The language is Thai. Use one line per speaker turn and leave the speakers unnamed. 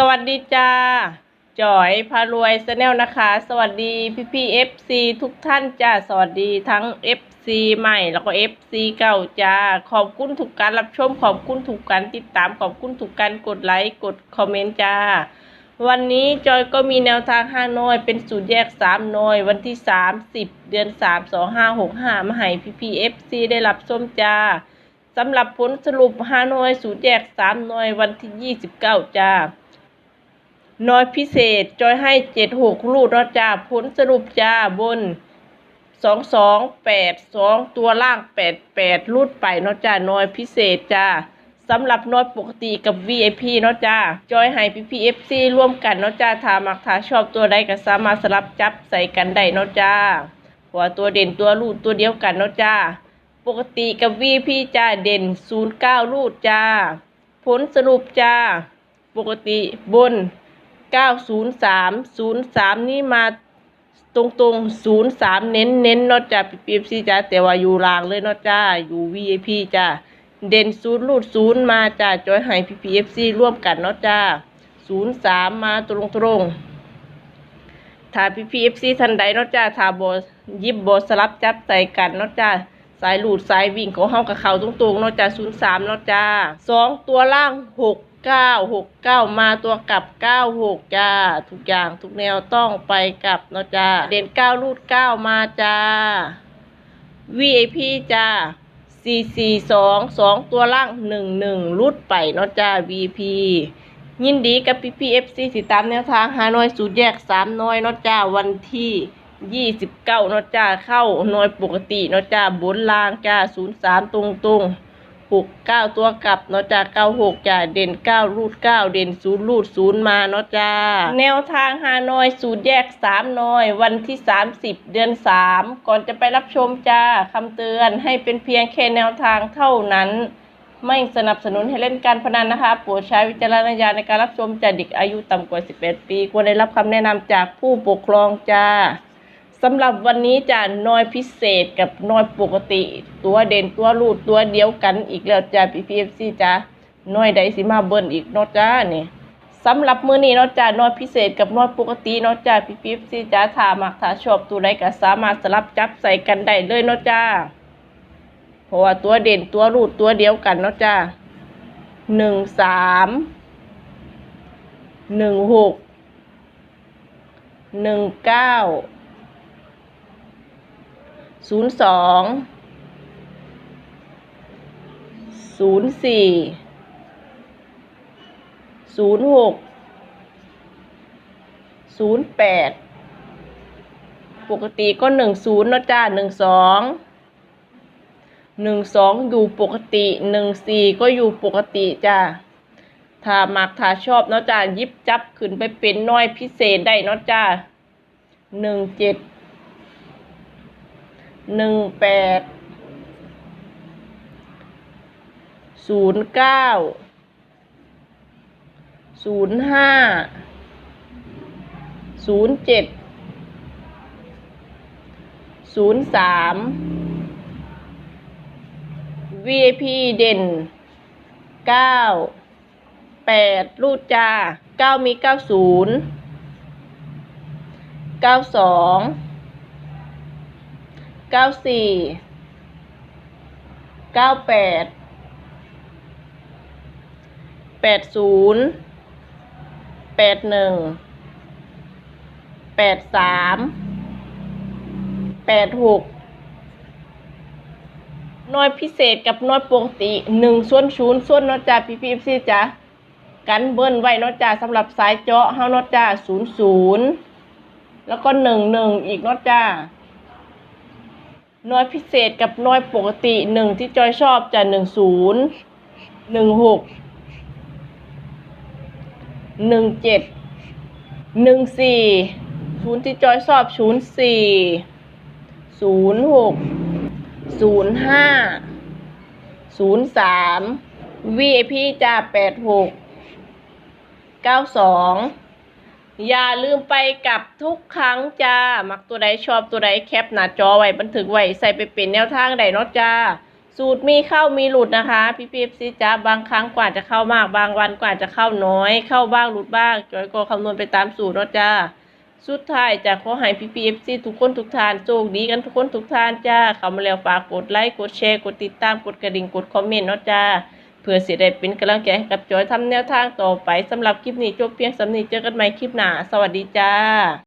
สวัสดีจ้าจอยพารวยสแนลนะคะ สวัสดีพี่พี่เอฟซีทุกท่านจ้าสวัสดีทั้ง FC ใหม่แล้วก็ FC เก่าจ้าขอบคุณทุกการรับชมขอบคุณทุกการติดตามขอบคุณทุกการกดไลค์กดคอมเมนต์จ้า วันนี้จอยก็มีแนวทางห้าน้อย เป็นสูตรแยกสามน้อย วันที่30เดือน3 2 5 6 5มาให้พี่พี่เอฟซีได้รับชมจ้าสำหรับผลสรุปห้าน้อยสูตรแยกสามน้อยวันที่29จ้า น้อยพิเศษจอยให้เจ็ดหกรูดนะจ้าผลสรุปจ้าบนสองสองแปดสองตัวล่างแปดแปดรูดไปเนาะจ้าน้อยพิเศษจ้าสำหรับน้อยปกติกับ VIP เนาะจ้าจอยให้พี่พีเอฟซีร่วมกันเนาะจ้าถ้ามักถ้าชอบตัวใดก็สามารถสลับจับใส่กันได้เนาะจ้าเพราะว่าตัวเด่นตัวรูดตัวเดียวกันเนาะจ้า ปกติกับ VIP จ้าเด่นศูนย์เก้ารูดจ้า ผลสรุปจ้า ปกติบน 903 03นี่มาตรงตรงๆ03เน้นเน้นนอจ้าปีบซีจ้าแต่ว่าอยู่ลางเลยนาะจ้าอยู่ VIP จ้าเด่นศูนย์รูดศูนย์มาจ้าจอยให้ PPFC ร่วมกันนาะจ้า03มาตรงตรงถ้า PPFC ทันใดนาะจ้าถ้าบยิบบสลับจับใส่กันนาะจ้าสายหลูดสายวิ่งของเฮากับเขาตรงๆเนาะจ้า03เนาะจ้าสองตัวล่าง6 เก้าหกเก้ามาตัวกลับเก้าหกจ้า ทุกอย่างทุกแนวต้องไปกลับเนาะจ้า เด่นเก้ารูดเก้ามาจ้า VIP จ้าสี่สี่สองสองตัวล่างหนึ่งหนึ่งรูดไปเนาะจ้า VIP ยินดีกับพี่พีเอฟซีสิตามแนวทางหาน่วยสูตรแยกสามน่วยเนาะจ้าวันที่ยี่สิบเก้าเนาะจ้าเข้าน่วยปกติเนาะจ้าบนล่างจ้าศูนย์สามตรงตรง หกเก้าตัวกลับเนาะจ้าเก้าหกจ้าเด่นเก้ารูดเก้าเด่นศูนย์รูดศูนย์มาเนาะจ้าแนวทางฮานอยสูตรแยกสามน้อย วันที่สามสิบเดือนสามก่อนจะไปรับชมจ้าคำเตือนให้เป็นเพียงแค่แนวทางเท่านั้นไม่สนับสนุนให้เล่นการพนันนะคะโปรดใช้วิจารณญาณในการรับชมจากเด็กอายุต่ำกว่า 18 ปี ควรได้รับคำแนะนำจากผู้ปกครองจ้า สำหรับวันนี้จะน้อยพิเศษกับน้อยปกติ ตัวเด่นตัวรูดตัวเดียวกันอีกแล้วจ้าพีพีเอฟซีจ้าน้อยใดสิมาเบิ้ลอีกเนาะจ้านี่สำหรับมื้อนี้เนาะจ้าน้อยพิเศษกับน้อยปกติเนาะจ้าพีพีเอฟซีจ้าถ้ามักถ้าชอบตัวใดก็สามารถสลับจับใส่กันได้เลยเนาะจ้าเพราะว่าตัวเด่นตัวรูดตัวเดียวกันเนาะจ้าหนึ่งสามหนึ่งหกหนึ่งเก้า ศูนย์สองศูนย์สี่ศูนย์หกศูนย์แปดปกติก็หนึ่งศูนย์นะจ้าหนึ่งสองหนึ่งสองอยู่ปกติหนึ่งสี่ก็อยู่ปกติจ้าถ้ามักถ้าชอบเนาะจ้ายิบจับขึ้นไปเป็นน้อยพิเศษได้เนาะจ้าหนึ่งเจ็ด หนึ่งแปดศูนย์เก้าศูนย์ห้าศูนย์เจ็ดศูนย์สาม VIP เด่นเก้าแปดรูดจาเก้ามีเก้าศูนย์เก้าสอง เก้าสี่เก้าแปดแปดศูนย์แปดหนึ่งแปดสามแปดหกน้อยพิเศษกับน้อยปกติหนึ่งส่วนศูนย์ส่วนนอจ่าพี่พี่ซีจ้ะกันเบิ้ลไว้นอจ่าสำหรับสายเจาะเฮานอจ่าศูนย์ศูนย์แล้วก็หนึ่งหนึ่งอีกนอจ่า น้อยพิเศษกับน้อยปกติหนึ่งที่จอยชอบจะหนึ่งศูนย์หนึ่งหกหนึ่งเจ็ดหนึ่งสี่ศูนย์ที่จอยชอบศูนย์สี่ศูนย์หกศูนย์ห้าศูนย์สาม VIP จะแปดหกเก้าสอง อย่าลืมไปกับทุกครั้งจ้า มักตัวใดชอบตัวใดแคปหน้าจอไว้บันทึกไว้ใส่ไปเป็นแนวทางใดเนาะจ้า สูตรมีเข้ามีหลุดนะคะ พี่พีเอฟซีจ้าบางครั้งกว่าจะเข้ามาก บางวันกว่าจะเข้าน้อย เข้าบ้างหลุดบ้าง จอยก็คำนวณไปตามสูตรเนาะจ้า สุดท้ายจะขอให้พี่พีเอฟซีทุกคนทุกท่านโชคดีกันทุกคนทุกท่านจ้าเข้ามาแล้วฝากกดไลค์กดแชร์กดติดตามกดกระดิ่งกดคอมเมนต์เนาะจ้า พื่อสิได้เป็นกำลังใจให้กับจอยทำแนวทางต่อไปสำหรับคลิปนี้จบเพียงสำนีเจอกันใหม่คลิปหน้า สวัสดีจ้า